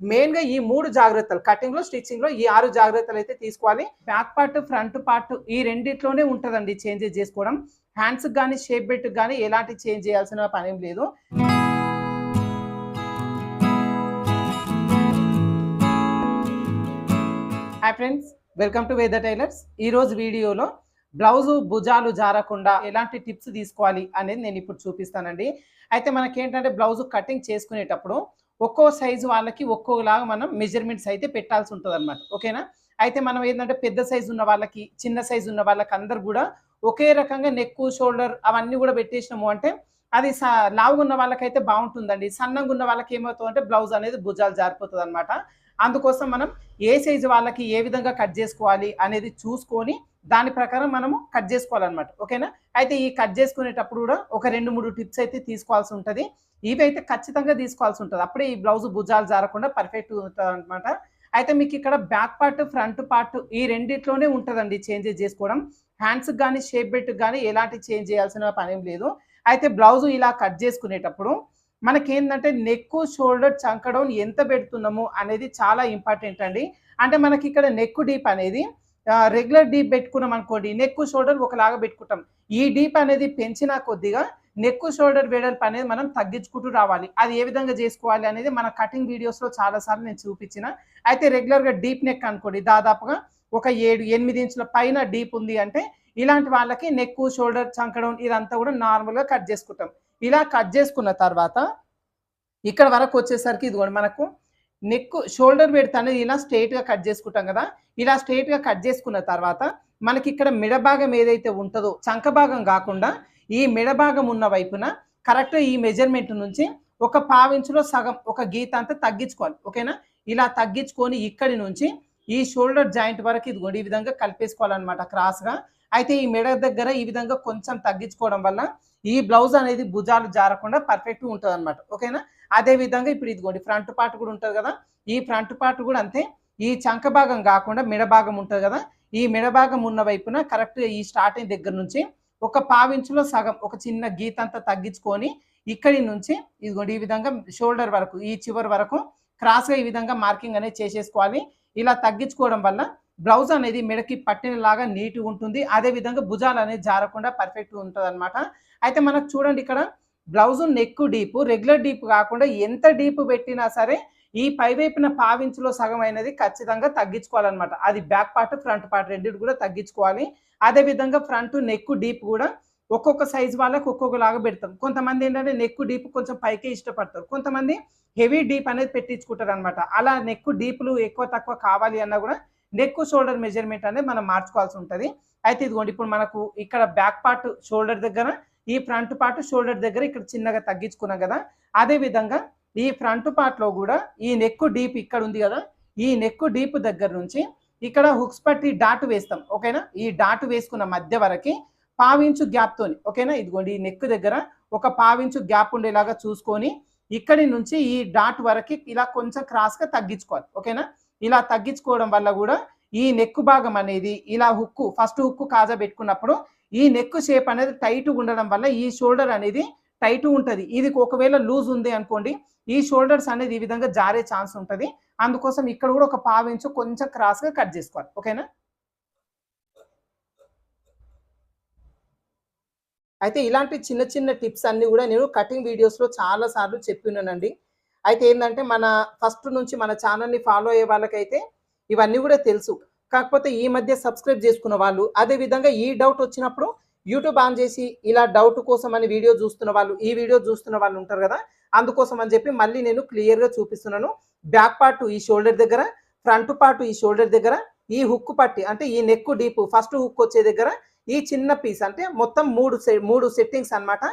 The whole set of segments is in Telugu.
మెయిన్గా ఈ మూడు జాగ్రత్తలు కటింగ్లో స్టిచ్చింగ్లో స్టిచ్చింగ్లో ఈ ఆరు జాగ్రత్తలు అయితే తీసుకోవాలి. బ్యాక్ పార్ట్ ఫ్రంట్ పార్ట్ ఈ రెండిట్లోనే ఉంటుందండి చేంజెస్ చేసుకోవడం. హ్యాండ్స్కి కానీ షేప్ బెట్కి కానీ ఎలాంటి చేంజ్ చేయాల్సిన పని లేదు. Hi friends welcome to Veda tailors. ఈ రోజు వీడియోలో బ్లౌజు భుజాలు జారకుండా ఎలాంటి టిప్స్ తీసుకోవాలి అనేది నేను ఇప్పుడు చూపిస్తానండి. అయితే మనకేంటంటే బ్లౌజ్ కటింగ్ చేసుకునేటప్పుడు ఒక్కో సైజు వాళ్ళకి ఒక్కోలాగా మనం మెజర్మెంట్స్ అయితే పెట్టాల్సి ఉంటుంది అనమాట ఓకేనా? అయితే మనం ఏంటంటే పెద్ద సైజు ఉన్న వాళ్ళకి చిన్న సైజు ఉన్న వాళ్ళకి అందరు కూడా ఒకే రకంగా నెక్ షోల్డర్ అవన్నీ కూడా పెట్టేసినాము అంటే అది లావుగా ఉన్న వాళ్ళకైతే బాగుంటుందండి. సన్నగా ఉన్న వాళ్ళకి ఏమవుతుంది అంటే బ్లౌజ్ అనేది భుజాలు జారిపోతుంది అనమాట అందుకోసం మనం ఏ సైజు వాళ్ళకి ఏ విధంగా కట్ చేసుకోవాలి అనేది చూసుకొని దాని ప్రకారం మనము కట్ చేసుకోవాలన్నమాట. ఓకేనా? అయితే ఈ కట్ చేసుకునేటప్పుడు కూడా ఒక రెండు మూడు టిప్స్ అయితే తీసుకోవాల్సి ఉంటుంది. ఇవి అయితే ఖచ్చితంగా తీసుకోవాల్సి ఉంటుంది. అప్పుడే ఈ బ్లౌజ్ భుజాలు జారకుండా పర్ఫెక్ట్ ఉంటుంది అనమాట అయితే మీకు ఇక్కడ బ్యాక్ పార్ట్ ఫ్రంట్ పార్ట్ ఈ రెండిట్లోనే ఉంటుందండి చేంజెస్ చేసుకోవడం. హ్యాండ్స్కి కానీ షేప్ బెట్ కానీ ఎలాంటి చేంజ్ చేయాల్సిన పని ఏం లేదు. అయితే బ్లౌజ్ ఇలా కట్ చేసుకునేటప్పుడు మనకేంటంటే నెక్ షోల్డర్ చంకడం ఎంత పెడుతున్నాము అనేది చాలా ఇంపార్టెంట్ అండి. అంటే మనకి ఇక్కడ నెక్ డీప్ అనేది రెగ్యులర్ డీప్ పెట్టుకున్నాం అనుకోండి నెక్ షోల్డర్ ఒకలాగా పెట్టుకుంటాం. ఈ డీప్ అనేది పెంచినా కొద్దిగా నెక్ షోల్డర్ వెడల్పు అనేది మనం తగ్గించుకుంటూ రావాలి. అది ఏ విధంగా చేసుకోవాలి అనేది మన కటింగ్ వీడియోస్లో చాలాసార్లు నేను చూపించిన. అయితే రెగ్యులర్గా డీప్ నెక్ అనుకోండి దాదాపుగా ఒక ఏడు ఎనిమిది ఇంచుల పైన డీప్ ఉంది అంటే ఇలాంటి వాళ్ళకి నెక్ షోల్డర్ చంకడం ఇదంతా కూడా నార్మల్గా కట్ చేసుకుంటాం. ఇలా కట్ చేసుకున్న తర్వాత ఇక్కడ వరకు వచ్చేసరికి ఇదిగోండి మనకు నెక్ షోల్డర్ పెడితే అనేది ఇలా స్ట్రైట్గా కట్ చేసుకుంటాం కదా ఇలా స్ట్రైట్గా కట్ చేసుకున్న తర్వాత మనకి ఇక్కడ మిడభాగం ఏదైతే ఉంటుందో చంక భాగం కాకుండా ఈ మెడ భాగం ఉన్న వైపున కరెక్ట్ ఈ మెజర్మెంట్ నుంచి ఒక పావించులో సగం ఒక గీత అంతా తగ్గించుకోవాలి ఓకేనా ఇలా తగ్గించుకొని ఇక్కడి నుంచి ఈ షోల్డర్ జాయింట్ వరకు ఇదిగోండి ఈ విధంగా కలిపేసుకోవాలన్నమాట క్రాస్గా అయితే ఈ మెడ దగ్గర ఈ విధంగా కొంచెం తగ్గించుకోవడం వల్ల ఈ బ్లౌజ్ అనేది భుజాలు జారకుండా పర్ఫెక్ట్గా ఉంటుంది అనమాట ఓకేనా అదే విధంగా ఇప్పుడు ఇదిగోండి ఫ్రంట్ పార్ట్ కూడా ఉంటుంది కదా ఈ ఫ్రంట్ పార్ట్ కూడా అంతే. ఈ చంక భాగం కాకుండా మెడ భాగం ఉంటుంది కదా ఈ మెడ భాగం ఉన్న వైపున కరెక్ట్గా ఈ స్టార్టింగ్ దగ్గర నుంచి ఒక పావించులో సగం ఒక చిన్న గీత అంతా తగ్గించుకొని ఇక్కడి నుంచి ఇదిగోండి ఈ విధంగా షోల్డర్ వరకు ఈ చివరి వరకు క్రాస్గా ఈ విధంగా మార్కింగ్ అనేది చేసేసుకోవాలి. ఇలా తగ్గించుకోవడం వల్ల బ్లౌజ్ అనేది మెడకి పట్టినలాగా నీట్గా ఉంటుంది. అదే విధంగా భుజాలు అనేది జారకుండా పర్ఫెక్ట్గా ఉంటుంది అనమాట అయితే మనకు చూడండి ఇక్కడ blouse neck deep regular deep కాకుండా ఎంత డీప్ పెట్టినా సరే ఈ పై వైపున పావించులో సగం అయినది ఖచ్చితంగా తగ్గించుకోవాలన్నమాట. అది బ్యాక్ పార్ట్ ఫ్రంట్ పార్ట్ రెండింటి కూడా తగ్గించుకోవాలి. అదే విధంగా ఫ్రంట్ నెక్ డీప్ కూడా ఒక్కొక్క సైజు వాళ్ళకి ఒక్కొక్కలాగా పెడతాం. కొంతమంది ఏంటంటే నెక్ డీప్ కొంచెం పైకే ఇష్టపడతారు. కొంతమంది హెవీ డీప్ అనేది పెట్టించుకుంటారు అనమాట అలా నెక్ డీప్లు ఎక్కువ తక్కువ కావాలి అన్నా కూడా నెక్ షోల్డర్ మెజర్మెంట్ అనేది మనం మార్చుకోవాల్సి ఉంటుంది. అయితే ఇదిగోండి ఇప్పుడు మనకు ఇక్కడ బ్యాక్ పార్ట్ షోల్డర్ దగ్గర ఈ ఫ్రంట్ పార్ట్ షోల్డర్ దగ్గర ఇక్కడ చిన్నగా తగ్గించుకున్నాం కదా. అదే విధంగా ఈ ఫ్రంట్ పార్ట్లో కూడా ఈ నెక్ డీప్ ఇక్కడ ఉంది కదా. ఈ నెక్ డీప్ దగ్గర నుంచి ఇక్కడ హుక్స్ పట్టి డాట్ వేస్తాం. ఓకేనా? ఈ డాట్ వేసుకున్న మధ్య వరకు పావించు గ్యాప్ తోని ఓకేనా? ఇదిగోండి ఈ నెక్ దగ్గర ఒక పావించు గ్యాప్ ఉండేలాగా చూసుకొని ఇక్కడి నుంచి ఈ డాట్ వరకు ఇలా కొంచెం క్రాస్గా తగ్గించుకోవాలి. ఓకేనా? ఇలా తగ్గించుకోవడం వల్ల కూడా ఈ నెక్ భాగం అనేది ఇలా హుక్కు ఫస్ట్ హుక్కు కాజా పెట్టుకున్నప్పుడు ఈ నెక్ షేప్ అనేది టైట్గా ఉండడం వల్ల ఈ షోల్డర్ అనేది టైట్ ఉంటుంది. ఇది ఒకవేళ లూజ్ ఉంది అనుకోండి ఈ షోల్డర్స్ అనేది ఈ విధంగా జారే ఛాన్స్ ఉంటుంది. అందుకోసం ఇక్కడ కూడా ఒక పావించు కొంచెం క్రాస్గా కట్ చేసుకోవాలి. ఓకేనా అయితే ఇలాంటి చిన్న చిన్న టిప్స్ అన్ని కూడా నేను కటింగ్ వీడియోస్లో చాలా సార్లు చెప్పినానండి అయితే ఏంటంటే మన ఫస్ట్ నుంచి మన ఛానల్ని ఫాలో అయ్యే వాళ్ళకైతే ఇవన్నీ కూడా తెలుసు. కాకపోతే ఈ మధ్య సబ్స్క్రైబ్ చేసుకున్న వాళ్ళు అదే విధంగా ఈ డౌట్ వచ్చినప్పుడు యూట్యూబ్ ఆన్ చేసి ఇలా డౌట్ కోసం అని వీడియో చూస్తున్న వాళ్ళు ఈ వీడియో చూస్తున్న వాళ్ళు ఉంటారు కదా అందుకోసం అని చెప్పి మళ్ళీ నేను క్లియర్గా చూపిస్తున్నాను. బ్యాక్ పార్ట్ ఈ షోల్డర్ దగ్గర ఫ్రంట్ పార్ట్ ఈ షోల్డర్ దగ్గర ఈ హుక్ పట్టి అంటే ఈ నెక్ డీప్ ఫస్ట్ హుక్ వచ్చే దగ్గర ఈ చిన్న పీస్ అంటే మొత్తం మూడు సె- మూడు సెట్టింగ్స్ అన్నమాట.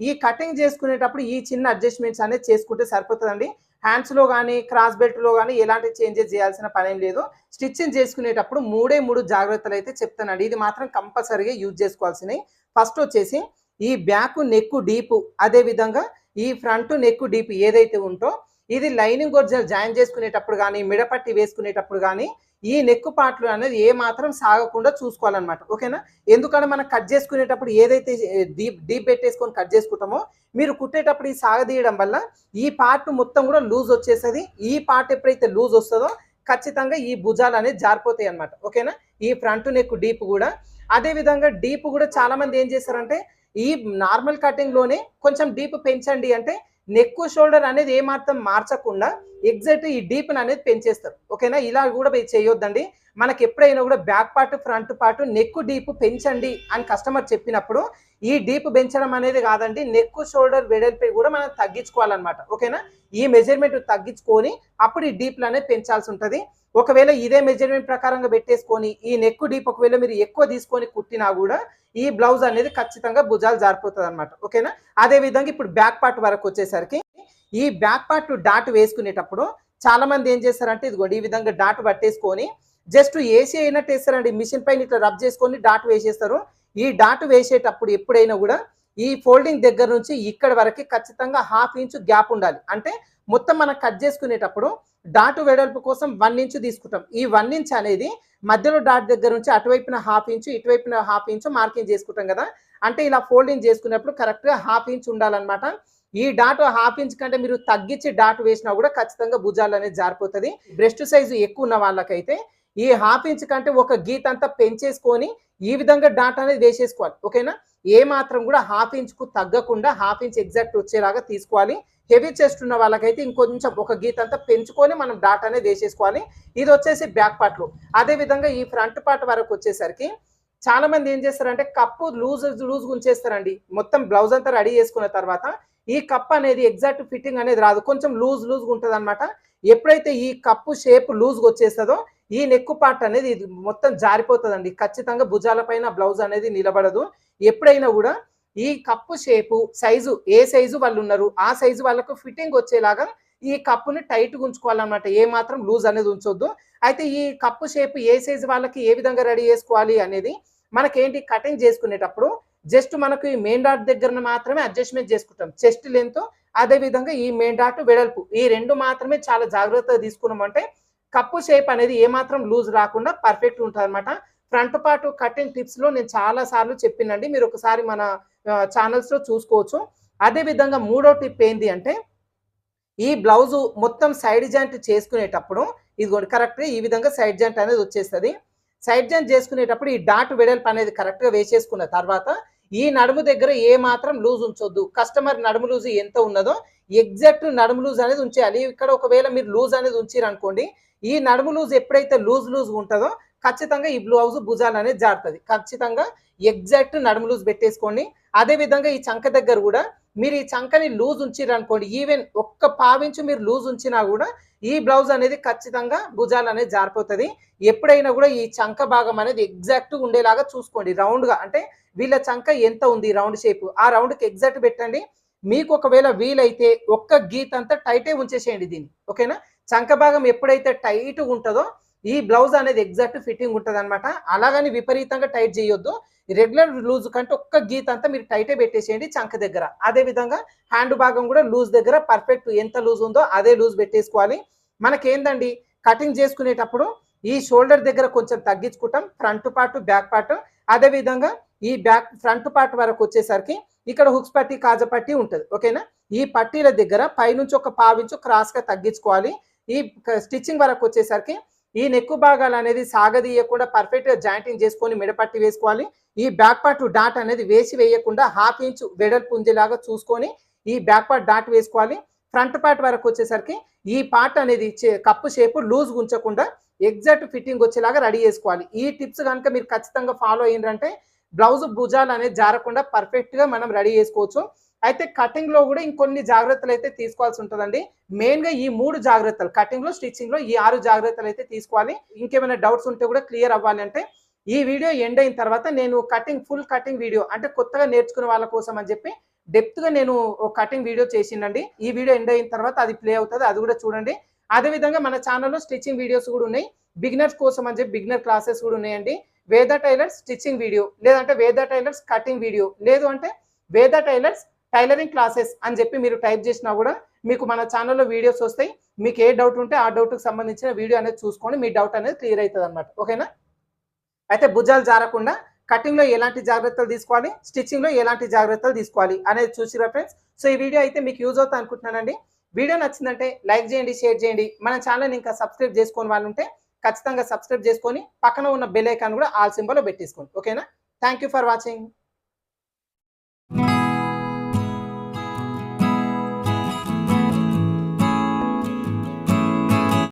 ఈ కటింగ్ చేసుకునేటప్పుడు ఈ చిన్న అడ్జస్ట్మెంట్స్ అనేది చేసుకుంటే సరిపోతుందండి. హ్యాండ్స్లో కానీ క్రాస్ బెల్ట్లో కానీ ఎలాంటి చేంజెస్ చేయాల్సిన పని ఏం లేదు. స్టిచ్చింగ్ చేసుకునేటప్పుడు మూడే మూడు జాగ్రత్తలు అయితే చెప్తానండి ఇది మాత్రం కంపల్సరీగా యూజ్ చేసుకోవాల్సినవి. ఫస్ట్ వచ్చేసి ఈ బ్యాక్ నెక్ డీప్ అదే విధంగా ఈ ఫ్రంట్ నెక్ డీప్ ఏదైతే ఉంటో ఇది లైనింగ్ ఒరిజినల్ జాయిన్ చేసుకునేటప్పుడు కానీ మిడపట్టి వేసుకునేటప్పుడు కానీ ఈ నెక్కు పార్ట్లు అనేది ఏ మాత్రం సాగకుండా చూసుకోవాలన్నమాట. ఓకేనా? ఎందుకంటే మనం కట్ చేసుకునేటప్పుడు ఏదైతే డీప్ డీప్ పెట్టేసుకొని కట్ చేసుకుంటామో మీరు కుట్టేటప్పుడు ఈ సాగదీయడం వల్ల ఈ పార్ట్ మొత్తం కూడా లూజ్ వచ్చేస్తుంది. ఈ పార్ట్ ఎప్పుడైతే లూజ్ వస్తుందో ఖచ్చితంగా ఈ భుజాలు అనేది జారిపోతాయి అనమాట ఓకేనా? ఈ ఫ్రంట్ నెక్ డీప్ కూడా. అదేవిధంగా డీప్ కూడా చాలామంది ఏం చేస్తారంటే ఈ నార్మల్ కటింగ్లోనే కొంచెం డీప్ పెంచండి అంటే నెక్ షోల్డర్ అనేది ఏమాత్రం మార్చకుండా ఎగ్జాక్ట్ ఈ డీప్ని అనేది పెంచేస్తారు. ఓకేనా? ఇలా కూడా చేయొద్దండి. మనకి ఎప్పుడైనా కూడా back part front part neck deep పెంచండి అని కస్టమర్ చెప్పినప్పుడు ఈ డీప్ పెంచడం అనేది కాదండి నెక్ షోల్డర్ వెడల్పై కూడా మనం తగ్గించుకోవాలన్నమాట. ఓకేనా? ఈ మెజర్మెంట్ తగ్గించుకొని అప్పుడు ఈ డీప్లు అనేది పెంచాల్సి ఉంటుంది. ఒకవేళ ఇదే మెజర్మెంట్ ప్రకారంగా పెట్టేసుకొని ఈ నెక్ డీప్ ఒకవేళ మీరు ఎక్కువ తీసుకొని కుట్టినా కూడా ఈ బ్లౌజ్ అనేది ఖచ్చితంగా భుజాలు జారిపోతుంది అనమాట ఓకేనా? అదే విధంగా ఇప్పుడు బ్యాక్ పార్ట్ వరకు వచ్చేసరికి ఈ బ్యాక్ పార్ట్ డాట్ వేసుకునేటప్పుడు చాలా మంది ఏం చేస్తారంటే ఇదిగోండి ఈ విధంగా డాట్ పట్టేసుకొని జస్ట్ ఏసీ అయినట్టు వేస్తారండి మిషన్ పైన ఇట్లా రబ్ చేసుకొని డాట్ వేసేస్తారు. ఈ డాట్ వేసేటప్పుడు ఎప్పుడైనా కూడా ఈ ఫోల్డింగ్ దగ్గర నుంచి ఇక్కడ వరకు ఖచ్చితంగా హాఫ్ ఇంచ్ గ్యాప్ ఉండాలి. అంటే మొత్తం మనం కట్ చేసుకునేటప్పుడు డాట్ వెడల్పు కోసం వన్ ఇంచ్ తీసుకుంటాం. ఈ వన్ ఇంచ్ అనేది మధ్యలో డాట్ దగ్గర నుంచి అటువైపున హాఫ్ ఇంచు ఇటువైపున హాఫ్ ఇంచు మార్కింగ్ చేసుకుంటాం కదా. అంటే ఇలా ఫోల్డింగ్ చేసుకున్నప్పుడు కరెక్ట్గా హాఫ్ ఇంచ్ ఉండాలన్నమాట. ఈ డాట్ హాఫ్ ఇంచ్ కంటే మీరు తగ్గించి డాట్ వేసినా కూడా ఖచ్చితంగా భుజాలు అనేది జారిపోతుంది. బ్రెస్ట్ సైజు ఎక్కువ ఉన్న వాళ్ళకైతే ఈ హాఫ్ ఇంచ్ కంటే ఒక గీత అంతా పెంచేసుకొని ఈ విధంగా డాట్ అనేది వేసేసుకోవాలి. ఓకేనా? ఏ మాత్రం కూడా హాఫ్ ఇంచ్కు తగ్గకుండా హాఫ్ ఇంచ్ ఎగ్జాక్ట్ వచ్చేలాగా తీసుకోవాలి. హెవీ చెస్ట్ ఉన్న వాళ్ళకైతే ఇంకొంచెం ఒక గీత అంతా పెంచుకొని మనం డాట్ అనేది వేసేసుకోవాలి. ఇది వచ్చేసి బ్యాక్ పార్ట్లో అదేవిధంగా అదే విధంగా ఈ ఫ్రంట్ పార్ట్ వరకు వచ్చేసరికి చాలా మంది ఏం చేస్తారంటే కప్పు లూజ్ లూజ్ ఉంచేస్తారండి మొత్తం బ్లౌజ్ అంతా రెడీ చేసుకున్న తర్వాత ఈ కప్ అనేది ఎగ్జాక్ట్ ఫిట్టింగ్ అనేది రాదు. కొంచెం లూజ్ లూజ్ ఉంటుంది అనమాట ఎప్పుడైతే ఈ కప్పు షేప్ లూజ్గా వచ్చేస్తుందో ఈ నెక్కు పార్ట్ అనేది ఇది మొత్తం జారిపోతుందండి. ఖచ్చితంగా భుజాల పైన బ్లౌజ్ అనేది నిలబడదు. ఎప్పుడైనా కూడా ఈ కప్పు షేపు సైజు ఏ సైజు వాళ్ళు ఉన్నారు ఆ సైజు వాళ్ళకు ఫిట్టింగ్ వచ్చేలాగా ఈ కప్పుని టైట్గా ఉంచుకోవాలన్నమాట ఏ మాత్రం లూజ్ అనేది ఉంచొద్దు. అయితే ఈ కప్పు షేప్ ఏ సైజు వాళ్ళకి ఏ విధంగా రెడీ చేసుకోవాలి అనేది మనకేంటి కటింగ్ చేసుకునేటప్పుడు జస్ట్ మనకు ఈ మెయిన్ డాట్ దగ్గర మాత్రమే అడ్జస్ట్మెంట్ చేసుకుంటాం. చెస్ట్ లెంత్ అదే విధంగా ఈ మెయిన్ డాట్ వెడల్పు ఈ రెండు మాత్రమే చాలా జాగ్రత్తగా తీసుకున్నామంటే కప్పు షేప్ అనేది ఏ మాత్రం లూజ్ రాకుండా పర్ఫెక్ట్ ఉంటుంది అనమాట ఫ్రంట్ పార్ట్ కటింగ్ టిప్స్లో నేను చాలా సార్లు చెప్పినండి. మీరు ఒకసారి మన ఛానల్స్లో చూసుకోవచ్చు. అదే విధంగా మూడో టిప్ ఏంటి అంటే ఈ బ్లౌజు మొత్తం సైడ్ జాయింట్ చేసుకునేటప్పుడు ఇది కరెక్ట్ ఈ విధంగా సైడ్ జాయింట్ అనేది వచ్చేస్తుంది. సైడ్ జాయింట్ చేసుకునేటప్పుడు ఈ డాట్ వెడల్పు అనేది కరెక్ట్గా వేసేసుకున్న తర్వాత ఈ నడుము దగ్గర ఏ మాత్రం లూజ్ ఉంచొద్దు. కస్టమర్ నడుము లూజ్ ఎంత ఉన్నదో ఎగ్జాక్ట్ నడుము లూజ్ అనేది ఉంచేయాలి. ఇక్కడ ఒకవేళ మీరు లూజ్ అనేది ఉంచారనుకోండి ఈ నడుము లూజ్ ఎప్పుడైతే లూజ్ లూజ్ ఉంటుందో ఖచ్చితంగా ఈ బ్లౌజ్ భుజాలు అనేది జారుతుంది. ఖచ్చితంగా ఎగ్జాక్ట్ నడుము లూజ్ పెట్టేసుకోండి. అదే విధంగా ఈ చంక దగ్గర కూడా మీరు ఈ చంకని లూజ్ ఉంచిరు అనుకోండి ఈవెన్ ఒక్క పావించు మీరు లూజ్ ఉంచినా కూడా ఈ బ్లౌజ్ అనేది ఖచ్చితంగా భుజాలు అనేది జారిపోతుంది. ఎప్పుడైనా కూడా ఈ చంక భాగం అనేది ఎగ్జాక్ట్ ఉండేలాగా చూసుకోండి రౌండ్గా అంటే వీళ్ళ చంక ఎంత ఉంది రౌండ్ షేప్ ఆ రౌండ్కి ఎగ్జాక్ట్ పెట్టండి. మీకు ఒకవేళ వీలైతే ఒక్క గీత అంతా టైటే ఉంచేసేయండి దీన్ని. ఓకేనా? చంక భాగం ఎప్పుడైతే టైట్ ఉంటుందో ఈ బ్లౌజ్ అనేది ఎగ్జాక్ట్ ఫిట్టింగ్ ఉంటుంది అనమాట అలాగని విపరీతంగా టైట్ చేయొద్దు. రెగ్యులర్ లూజ్ కంటే ఒక్క గీత అంతా మీరు టైటే పెట్టేసేయండి చంక దగ్గర. అదే విధంగా హ్యాండ్ భాగం కూడా లూజ్ దగ్గర పర్ఫెక్ట్ ఎంత లూజ్ ఉందో అదే లూజ్ పెట్టేసుకోవాలి. మనకేందండి? కటింగ్ చేసుకునేటప్పుడు ఈ షోల్డర్ దగ్గర కొంచెం తగ్గించుకుంటాం. Front part back part. అదే విధంగా ఈ బ్యాక్ ఫ్రంట్ పార్ట్ వరకు వచ్చేసరికి ఇక్కడ హుక్స్ పట్టి కాజ పట్టి ఉంటుంది. ఓకేనా? ఈ పట్టీల దగ్గర పైనుంచి ఒక పావించు క్రాస్గా తగ్గించుకోవాలి. ఈ స్టిచ్చింగ్ వరకు వచ్చేసరికి ఈ నెక్కు భాగాలు అనేది సాగదీయకుండా పర్ఫెక్ట్గా జాయింటింగ్ చేసుకొని మిడపట్టి వేసుకోవాలి. ఈ బ్యాక్ పార్ట్ డాట్ అనేది వేసి వేయకుండా హాఫ్ ఇంచ్ వెడల్పు ఉంచేలాగా చూసుకొని ఈ బ్యాక్ పార్ట్ డాట్ వేసుకోవాలి. ఫ్రంట్ పార్ట్ వరకు వచ్చేసరికి ఈ పార్ట్ అనేది కప్పు షేపు లూజ్ ఉంచకుండా ఎగ్జాక్ట్ ఫిట్టింగ్ వచ్చేలాగా రెడీ చేసుకోవాలి. ఈ టిప్స్ కనుక మీరు ఖచ్చితంగా ఫాలో అయ్యిందంటే బ్లౌజ్ భుజాలు అనేది జారకుండా పర్ఫెక్ట్గా మనం రెడీ చేసుకోవచ్చు. అయితే కటింగ్లో కూడా ఇంకొన్ని జాగ్రత్తలు అయితే తీసుకోవాల్సి ఉంటుందండి. మెయిన్గా ఈ మూడు జాగ్రత్తలు కటింగ్లో స్టిచ్చింగ్లో ఈ ఆరు జాగ్రత్తలు అయితే తీసుకోవాలి. ఇంకేమైనా డౌట్స్ ఉంటే కూడా క్లియర్ అవ్వాలి అంటే ఈ వీడియో ఎండ్ అయిన తర్వాత నేను కటింగ్ ఫుల్ కటింగ్ వీడియో అంటే కొత్తగా నేర్చుకునే వాళ్ళ కోసం అని చెప్పి డెప్త్గా నేను కటింగ్ వీడియో చేసిండండి. ఈ వీడియో ఎండ్ అయిన తర్వాత అది ప్లే అవుతుంది అది కూడా చూడండి. అదే విధంగా మన ఛానల్లో స్టిచ్చింగ్ వీడియోస్ కూడా ఉన్నాయి. బిగినర్స్ కోసం అని చెప్పి బిగినర్ క్లాసెస్ కూడా ఉన్నాయండి. వేద టైలర్స్ స్టిచ్చింగ్ వీడియో లేదంటే వేద టైలర్స్ కటింగ్ వీడియో లేదు అంటే వేద టైలర్స్ టైలరింగ్ క్లాసెస్ అని చెప్పి మీరు టైప్ చేసినా కూడా మీకు మన ఛానల్లో వీడియోస్ వస్తాయి. మీకు ఏ డౌట్ ఉంటే ఆ డౌట్కి సంబంధించిన వీడియో అనేది చూసుకొని మీ డౌట్ అనేది క్లియర్ అవుతుంది అనమాట ఓకేనా? అయితే భుజాలు జారకుండా కటింగ్లో ఎలాంటి జాగ్రత్తలు తీసుకోవాలి? స్టిచ్చింగ్లో ఎలాంటి జాగ్రత్తలు తీసుకోవాలి? అనేది చూసిరా ఫ్రెండ్స్. సో ఈ వీడియో అయితే మీకు యూజ్ అవుతా అనుకుంటున్నానండి. వీడియో నచ్చిందంటే లైక్ చేయండి షేర్ చేయండి. మన ఛానల్ ఇంకా సబ్స్క్రైబ్ చేసుకొని వాళ్ళు ఉంటే ఖచ్చితంగా సబ్స్క్రైబ్ చేసుకొని పక్కన ఉన్న బెల్ ఐకాన్ కూడా ఆల్ సింబల్లో పెట్టేసుకోండి. ఓకేనా? Thank you for watching.